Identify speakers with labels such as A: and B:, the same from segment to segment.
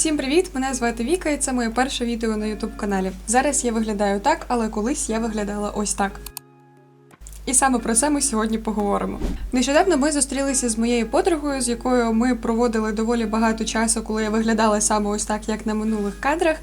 A: Всім привіт! Мене звати Віка, і це моє перше відео на YouTube каналі. Зараз я виглядаю так, але колись я виглядала ось так. І саме про це ми сьогодні поговоримо. Нещодавно ми зустрілися з моєю подругою, з якою ми проводили доволі багато часу, коли я виглядала саме ось так, як на минулих кадрах.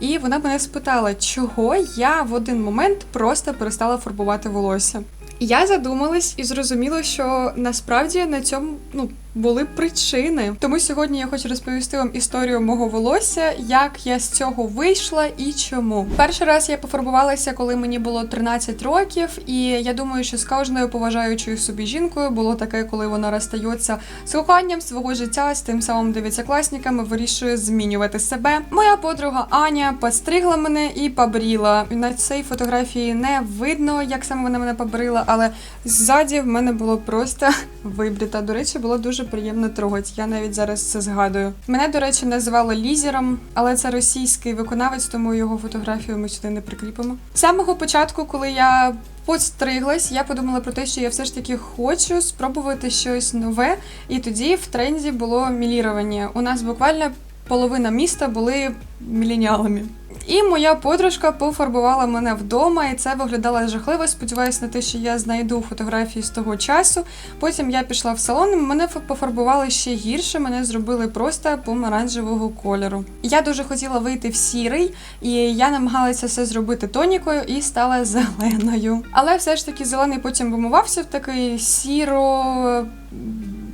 A: І вона мене спитала, чого я в один момент просто перестала фарбувати волосся. Я задумалась і зрозуміла, що насправді на цьому ну були причини. Тому сьогодні я хочу розповісти вам історію мого волосся, як я з цього вийшла і чому. Перший раз я пофарбувалася, коли мені було 13 років, і я думаю, що з кожною поважаючою собі жінкою було таке, коли вона розстається з коханням свого життя, з тим самим дев'ятикласниками, вирішує змінювати себе. Моя подруга Аня постригла мене і побріла. На цій фотографії не видно, як саме вона мене побрила, але ззаді в мене було просто вибріта. До речі, було дуже приємно трогати. Я навіть зараз це згадую. Мене, до речі, називали лізером, але це російський виконавець, тому його фотографію ми сюди не прикріпимо. З самого початку, коли я Подстриглась, я подумала про те, що я все ж таки хочу спробувати щось нове, і тоді в тренді було мілірування. У нас буквально половина міста були міленіалами. І моя подружка пофарбувала мене вдома, і це виглядало жахливо. Сподіваюся на те, що я знайду фотографії з того часу. Потім я пішла в салон, мене пофарбували ще гірше. Мене зробили просто помаранчевого кольору. Я дуже хотіла вийти в сірий, і я намагалася все зробити тонікою і стала зеленою. Але все ж таки зелений потім вимивався в такий сіро.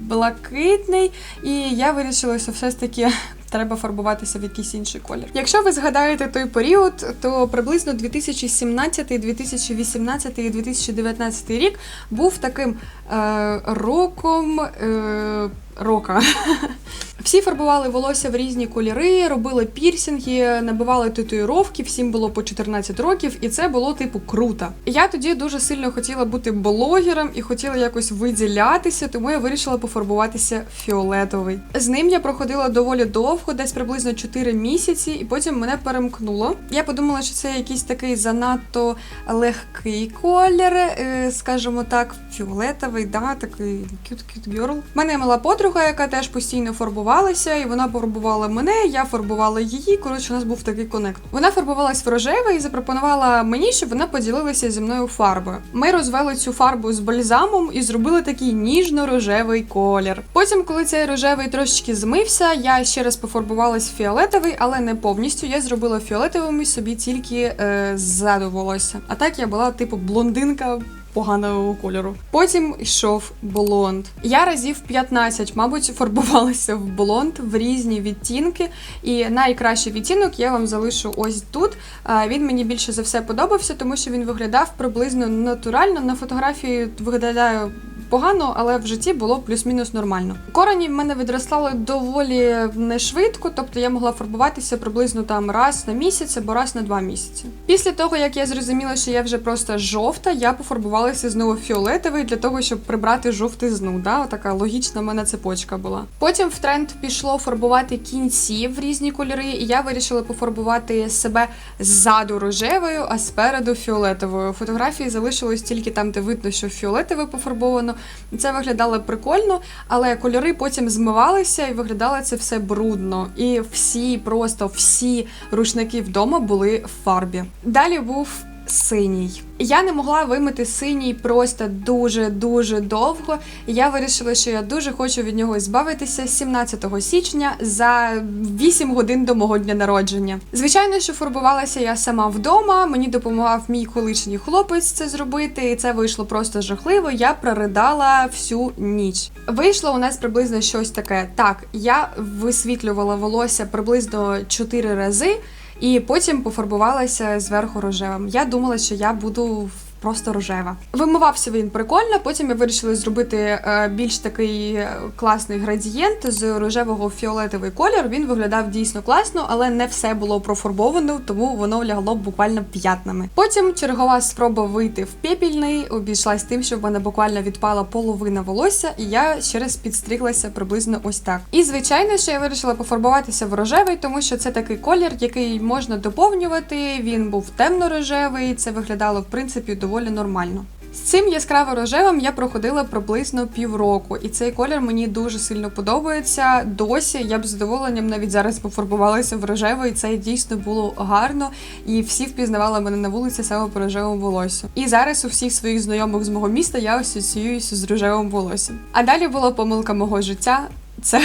A: Блакитний, і я вирішила, що все ж таки треба фарбуватися в якийсь інший колір. Якщо ви згадаєте той період, то приблизно 2017, 2018 і 2019 рік був таким е, роком. Е, Рока. Всі фарбували волосся в різні кольори, робили пірсінги, набивали татуїровки, всім було по 14 років, і це було типу круто. Я тоді дуже сильно хотіла бути блогером і хотіла якось виділятися, тому я вирішила пофарбуватися фіолетовий. З ним я проходила доволі довго, десь приблизно 4 місяці, і потім мене перемкнуло. Я подумала, що це якийсь такий занадто легкий колір, е, скажімо так, фіолетовий, да, такий cute-cute girl. У мене мала подруга, яка теж постійно фарбувалася, і вона фарбувала мене, я фарбувала її. Коротше, у нас був такий конект. Вона фарбувалась в рожевий і запропонувала мені, щоб вона поділилася зі мною фарбою. Ми розвели цю фарбу з бальзамом і зробили такий ніжно-рожевий колір. Потім, коли цей рожевий трошечки змився, я ще раз пофарбувалась в фіолетовий, але не повністю. Я зробила фіолетовими собі тільки е, ззаду волосся. А так я була типу блондинка поганого кольору. Потім йшов блонд. Я разів 15, мабуть, фарбувалася в блонд в різні відтінки. І найкращий відтінок я вам залишу ось тут. Він мені більше за все подобався, тому що він виглядав приблизно натурально. На фотографії виглядає погано, але в житті було плюс-мінус нормально. Корені в мене відростали доволі не швидко, тобто я могла фарбуватися приблизно там раз на місяць або раз на два місяці. Після того, як я зрозуміла, що я вже просто жовта, я пофарбувалася знову фіолетовий для того, щоб прибрати жовтизну. Да? Така логічна в мене цепочка була. Потім в тренд пішло фарбувати кінці в різні кольори, і я вирішила пофарбувати себе ззаду рожевою, а спереду фіолетовою. Фотографії залишилось тільки там, де видно, що фіолетове пофарбовано. Це виглядало прикольно, але кольори потім змивалися і виглядало це все брудно. І всі, просто всі рушники вдома були в фарбі. Далі був синій. Я не могла вимити синій просто дуже-дуже довго. Я вирішила, що я дуже хочу від нього збавитися 17 січня за 8 годин до мого дня народження. Звичайно, що фарбувалася я сама вдома. Мені допомагав мій колишній хлопець це зробити, і це вийшло просто жахливо. Я проридала всю ніч. Вийшло у нас приблизно щось таке. Так, я висвітлювала волосся приблизно 4 рази і потім пофарбувалася зверху рожевим. Я думала, що я буду просто рожева. Вимивався він прикольно. Потім я вирішила зробити е, більш такий е, класний градієнт з рожевого в фіолетовий колір. Він виглядав дійсно класно, але не все було профарбовано, тому воно лягло буквально п'ятнами. Потім чергова спроба вийти в пепільний обійшлась тим, що в мене буквально відпала половина волосся, і я ще раз підстриглася приблизно ось так. І звичайно, що я вирішила пофарбуватися в рожевий, тому що це такий колір, який можна доповнювати. Він був темно-рожевий, це виглядало в принципі доволі нормально. З цим яскраво рожевим я проходила приблизно півроку, і цей колір мені дуже сильно подобається. Досі я б з задоволенням навіть зараз пофарбувалася в рожевий. Це дійсно було гарно, і всі впізнавали мене на вулиці саме по рожевому волосю. І зараз у всіх своїх знайомих з мого міста я асоціююся з рожевим волоссям. А далі була помилка мого життя. Це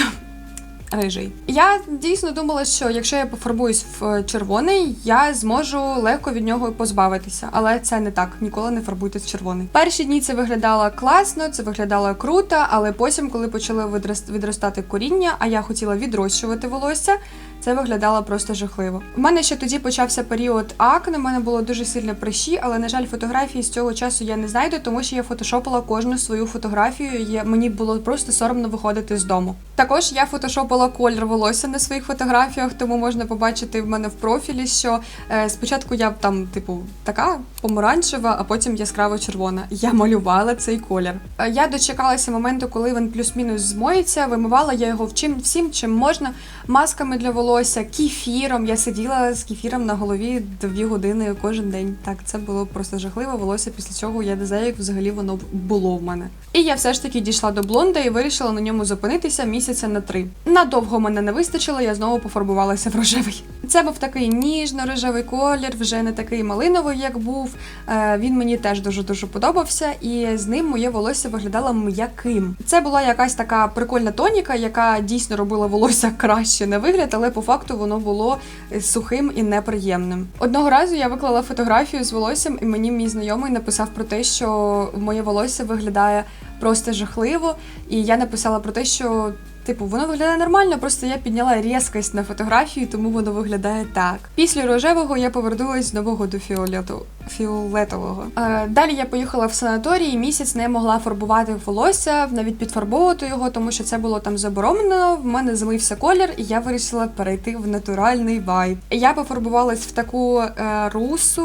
A: рижий. Я дійсно думала, що якщо я пофарбуюсь в червоний, я зможу легко від нього позбавитися. Але це не так. Ніколи не фарбуйтесь в червоний. Перші дні це виглядало класно, це виглядало круто, але потім, коли почали відростати коріння, а я хотіла відрощувати волосся. Це виглядало просто жахливо. У мене ще тоді почався період акне, у мене було дуже сильні прищі, але на жаль, фотографії з цього часу я не знайду, тому що я фотошопила кожну свою фотографію. Я, мені було просто соромно виходити з дому. Також я фотошопила колір волосся на своїх фотографіях, тому можна побачити в мене в профілі, що е, спочатку я там, типу, така помаранчева, а потім яскраво червона. Я малювала цей колір. Е, я дочекалася моменту, коли він плюс-мінус змоється. Вимивала я його вчим всім, чим можна, масками для волосся, кефіром. Я сиділа з кефіром на голові дві години кожен день. Так, це було просто жахливе волосся, після чого я не знаю, як взагалі воно було в мене. І я все ж таки дійшла до блонда і вирішила на ньому зупинитися місяця на три. Надовго мене не вистачило, я знову пофарбувалася в рожевий. Це був такий ніжно-рожевий колір, вже не такий малиновий, як був. Е, Він мені теж дуже дуже подобався, і з ним моє волосся виглядало м'яким. Це була якась така прикольна тоніка, яка дійсно робила волосся краще на вигляд, але по факту воно було е, сухим і неприємним. Одного разу я виклала фотографію з волоссям, і мені мій знайомий написав про те, що моє волосся виглядає просто жахливо. І я написала про те, що. Типу, воно виглядає нормально, просто я підняла різкость на фотографії, тому воно виглядає так. Після рожевого я повернулась з нового до фіолету... фіолетового. Е, далі я поїхала в санаторій місяць не могла фарбувати волосся, навіть підфарбовувати його, тому що це було там заборонено. В мене змився колір, і я вирішила перейти в натуральний вайб. Я пофарбувалась в таку е, русу,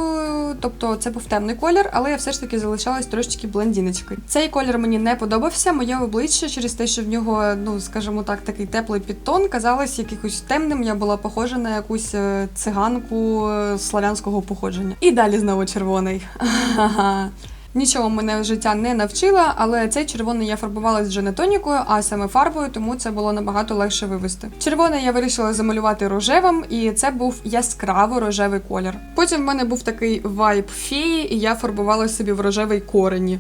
A: тобто це був темний колір, але я все ж таки залишалась трошечки блондіночкою. Цей колір мені не подобався. Моє обличчя через те, що в нього, ну скажімо так, такий теплий підтон, казалось якихось темним. Я була похожа на якусь е, циганку славянського походження. І далі знову червоний. Нічого мене життя не навчила, але цей червоний я фарбувалась вже не тонікою, а саме фарбою, тому це було набагато легше вивести. Червоний я вирішила замалювати рожевим, і це був яскраво рожевий колір. Потім в мене був такий вайб фії, і я фарбувала собі в рожевий корені.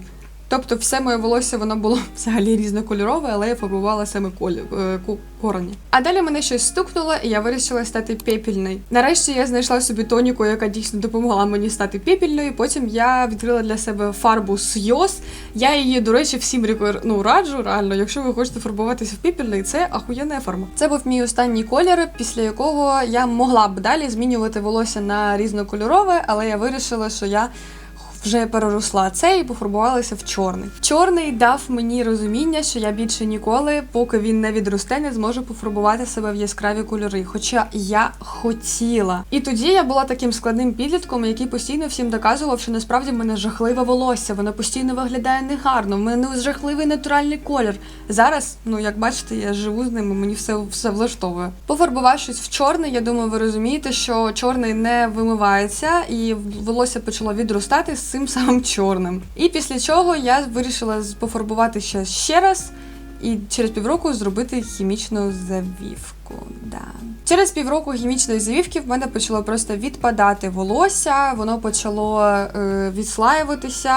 A: Тобто все моє волосся воно було взагалі різнокольорове, але я фарбувала саме колі, е, корені. А далі мене щось стукнуло, і я вирішила стати пепільною. Нарешті я знайшла собі тоніку, яка дійсно допомогла мені стати пепільною. Потім я відкрила для себе фарбу Сйоз. Я її, до речі, всім ну, раджу. Реально, якщо ви хочете фарбуватися в пепільний, це ахуєнна форма. Це був мій останній колір, після якого я могла б далі змінювати волосся на різнокольорове, але я вирішила, що я вже переросла це і пофарбувалася в чорний. Чорний дав мені розуміння, що я більше ніколи, поки він не відросте, не зможу пофарбувати себе в яскраві кольори. Хоча я хотіла. І тоді я була таким складним підлітком, який постійно всім доказував, що насправді в мене жахливе волосся, воно постійно виглядає негарно. В мене жахливий натуральний колір. Зараз, ну як бачите, я живу з ними, мені все, все влаштовує. Пофарбувавшись в чорний, я думаю, ви розумієте, що чорний не вимивається, і волосся почало відростати цим самим чорним. І після чого я вирішила пофарбувати ще, ще раз і через півроку зробити хімічну завівку. Да. Через півроку хімічної завівки в мене почало просто відпадати волосся, воно почало е, відслаюватися,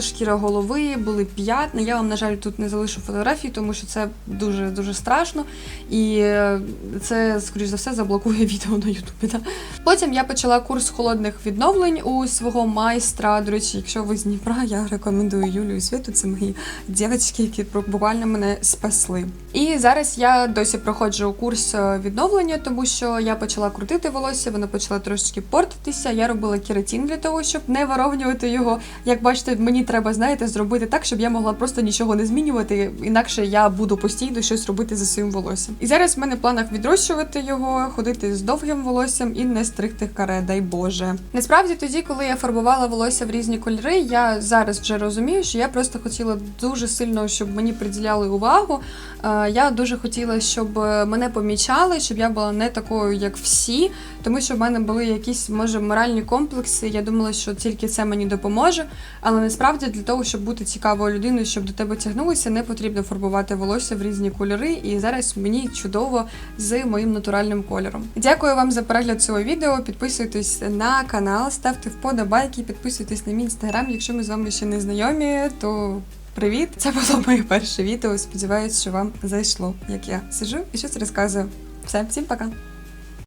A: шкіра голови, були п'ятна. Я вам, на жаль, тут не залишу фотографії, тому що це дуже дуже страшно. І е, це, скоріш за все, заблокує відео на Ютубі. Да? Потім я почала курс холодних відновлень у свого майстра. До речі, якщо ви з Дніпра, я рекомендую Юлію Світу. Це мої дівчатки, які буквально мене спасли. І зараз я досі проходжу курс е, відновлення, тому що я почала крутити волосся, воно почало трошечки портитися. Я робила кератин для того, щоб не вировнювати його. Як бачите, мені треба, знаєте, зробити так, щоб я могла просто нічого не змінювати, інакше я буду постійно щось робити за своїм волоссям. І зараз в мене в планах відрощувати його, ходити з довгим волоссям і не стригти каре, дай Боже. Насправді, тоді, коли я фарбувала волосся в різні кольори, я зараз вже розумію, що я просто хотіла дуже сильно, щоб мені приділяли увагу. Е, Я дуже хотіла, щоб е, мене помічали помічали, щоб я була не такою, як всі, тому що в мене були якісь може моральні комплекси. Я думала, що тільки це мені допоможе. Але насправді для того, щоб бути цікавою людиною, щоб до тебе тягнулися, не потрібно фарбувати волосся в різні кольори. І зараз мені чудово з моїм натуральним кольором. Дякую вам за перегляд цього відео. Підписуйтесь на канал, ставте вподобайки, підписуйтесь на мій інстаграм. Якщо ми з вами ще не знайомі, то привіт! Це було моє перше відео. Сподіваюсь, що вам зайшло, як я сижу і щось розказую. Все, всім пока!